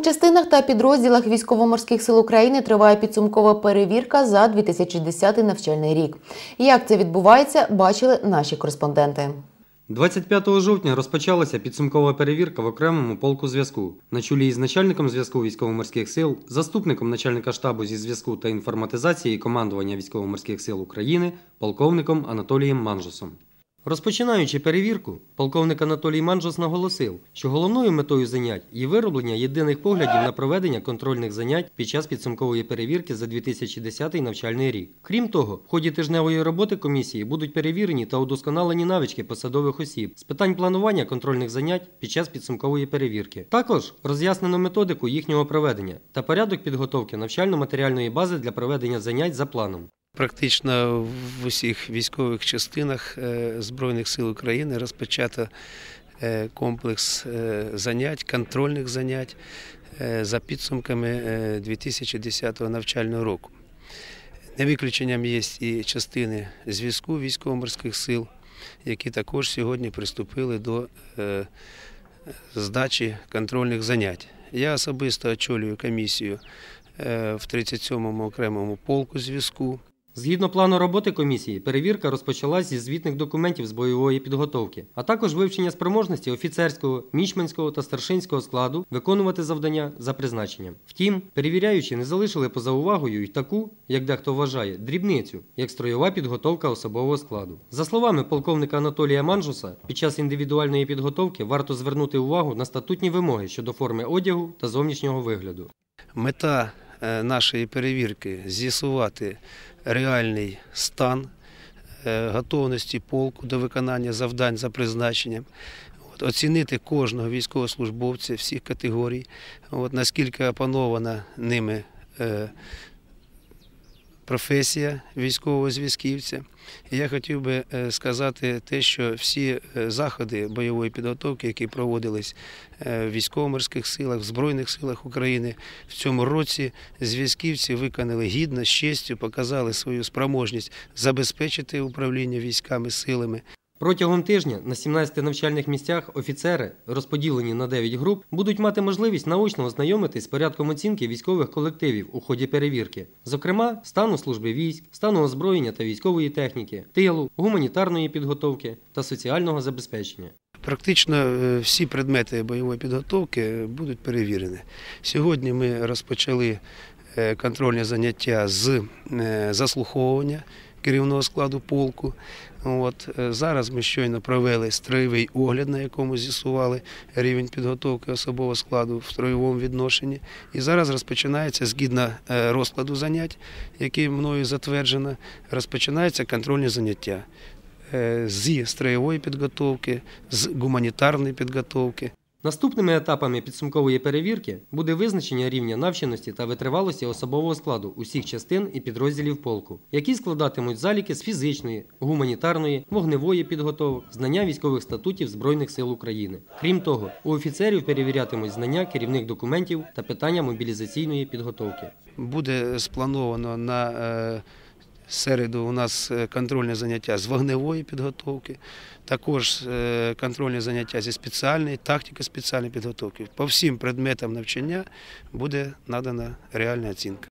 У частинах та підрозділах військово-морських сил України триває підсумкова перевірка за 2010 навчальний рік. Як це відбувається, бачили наші кореспонденти. 25 жовтня розпочалася підсумкова перевірка в окремому полку зв'язку на чолі із начальником зв'язку військово-морських сил, заступником начальника штабу зі зв'язку та інформатизації командування військово-морських сил України, полковником Анатолієм Манжусом. Розпочинаючи перевірку, полковник Анатолій Манжус наголосив, що головною метою занять є вироблення єдиних поглядів на проведення контрольних занять під час підсумкової перевірки за 2010 навчальний рік. Крім того, в ході тижневої роботи комісії будуть перевірені та удосконалені навички посадових осіб з питань планування контрольних занять під час підсумкової перевірки. Також роз'яснено методику їхнього проведення та порядок підготовки навчально-матеріальної бази для проведення занять за планом. Практично в усіх військових частинах е, Збройних сил України розпочато е, комплекс е, занять, контрольних занять за підсумками е, 2010 навчального року. Не виключенням є і частини зв'язку військово-морських сил, які також сьогодні приступили до здачі контрольних занять. Я особисто очолюю комісію в 37-му окремому полку зв'язку. Згідно плану роботи комісії, перевірка розпочалась зі звітних документів з бойової підготовки, а також вивчення спроможності офіцерського, мічманського та старшинського складу виконувати завдання за призначенням. Втім, перевіряючі не залишили поза увагою й таку, як дехто вважає, дрібницю, як строєва підготовка особового складу. За словами полковника Анатолія Манжуса, під час індивідуальної підготовки варто звернути увагу на статутні вимоги щодо форми одягу та зовнішнього вигляду. Мета е, нашої перевірки з'ясувати реальний стан е, готовності полку до виконання завдань за призначенням. Оцінити кожного військовослужбовця всіх категорій, от, наскільки опанована ними е, професія військового зв'язківця. І я хотів би е, сказати те, що всі е, заходи бойової підготовки, які проводились е, в військово-морських силах, в Збройних силах України в цьому році, зв'язківці виконали гідно, з честю, показали свою спроможність забезпечити управління військами силами. Протягом тижня на 17 навчальних місцях офіцери, розподілені на 9 груп, будуть мати можливість наочно ознайомитись з порядком оцінки військових колективів у ході перевірки, зокрема, стану служби військ, стану озброєння та військової техніки, тилу, гуманітарної підготовки та соціального забезпечення. Практично е, всі предмети бойової підготовки будуть перевірені. Сьогодні ми розпочали е, контрольні заняття з е, заслуховування керівного складу полку. От, е, зараз ми щойно провели строєвий огляд, на якому з'ясували рівень підготовки особового складу в строєвому відношенні. І зараз розпочинається згідно е, розкладу занять, який мною затверджено, розпочинаються контрольні заняття е, зі строєвої підготовки, з гуманітарної підготовки. Наступними етапами підсумкової перевірки буде визначення рівня навченості та витривалості особового складу усіх частин і підрозділів полку, які складатимуть заліки з фізичної, гуманітарної, вогневої підготовок, знання військових статутів Збройних сил України. Крім того, у офіцерів перевірятимуть знання керівних документів та питання мобілізаційної підготовки. Буде сплановано на е, середу у нас е, контрольне заняття з вогневої підготовки, також е, контрольне заняття зі спеціальної, тактики спеціальної підготовки. По всім предметам навчання буде надана реальна оцінка.